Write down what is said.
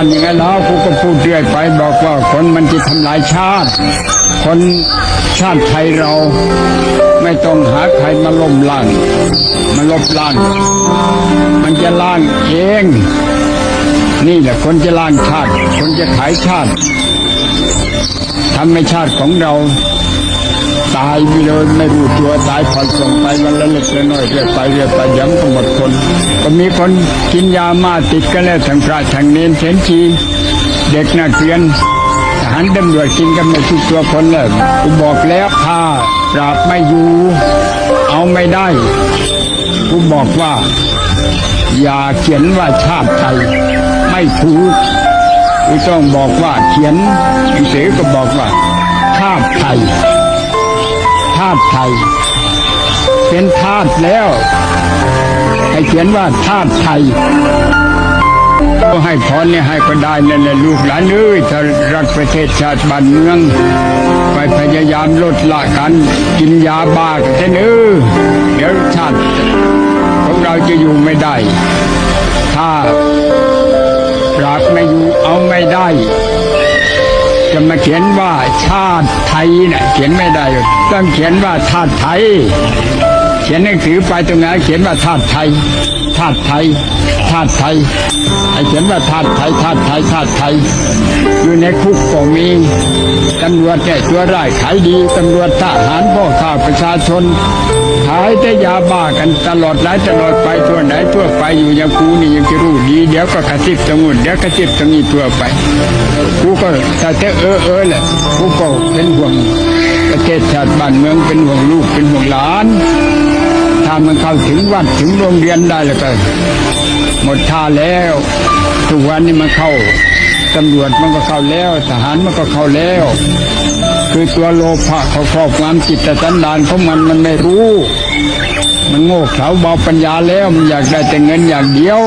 านยังไงแล้วกูก็พูดเรื่อยไปบอกว่าคนมันจะทำลายชาติ คนชาติไทยเราไม่ต้องหาใครมาล้มล้างมาลบล้างมันจะล้างเอง นี่แหละคนจะล้างชาติ คนจะขายชาติทำให้ชาติของเราายไปเลยไม่รู้ตัวตายผ่อนส่งไปวันละเล็กละน้อยเรื่อยไปเรื่อยไปย้ำก็หมดคน ก็มีคนกินยามาติดกันแล้วทั้งพระทั้งเนนเซนชีเด็กนักเรียนทหารตำรวจกินกันไม่ทุกตัวคนเลยกูบอกแล้วถ้าปราบไม่อยู่ เอาไม่ได้กูบอกว่า อย่าเขียนว่าชาติไทยไม่ถูกกูต้องบอกว่าเขียนหนังสือก็บอกว่าชาติไทยาติไทย เป็นทาสแล้ว ให้เขียนว่าชาติไทยก็ให้พรเนี่ยให้ก็ได้นั่นแหละลูกหลานเอ้ยถ้ารักประเทศชาติบ้านเมือง ไปพยายามลดละกันกินยาบ้ากันเถอะเนอเดี๋ยวชาติของเราจะอยู่ไม่ได้ ถ้าปราบไม่อยู่เอาไม่ได้ จะมาเขียนว่าชาติไทยเนะเขียนไม่ได้ ต้องเขียนว่าชาติไทย เขียนหนังสือไปตรงไหนเขียนว่าชาติไทยชาติไทยชาติไทยไอเขียนว่าชาติไทยชาติไทยชาติไทยอยู่ในคุกก็มี ตำรวจแก่ตัวร้ายขายดีตำรวจทหารพ่อข้าประชาชน ขายแต่ยาบ้ากันตลอดหลายตลอดไปทั่วไหนทั่วไปอยู่อย่างกูนี่ยังจะรู้ดีเดี๋ยวก็กระซิบตะงุนเดี๋ยวกระซิบตะงี้ทั่วไปกูก็แต่แต่เออเออแหละกูก็เป็นห่วงประเทศชาติบ้านเมืองเป็นห่วงลูกเป็นห่วงหลานถ้ามันเข้าถึงวัดถึงโรงเรียนได้แล้วก็หมดท่าแล้ว ทุกวันนี้มันเข้า ตำรวจมันก็เข้าแล้ว ทหารมันก็เข้าแล้ว คือตัวโลภะเขาครอบงำจิตสันดานของมันมันไม่รู้ มันโง่เขลาเบาปัญญาแล้วมันอยากได้แต่เงินอย่างเดียว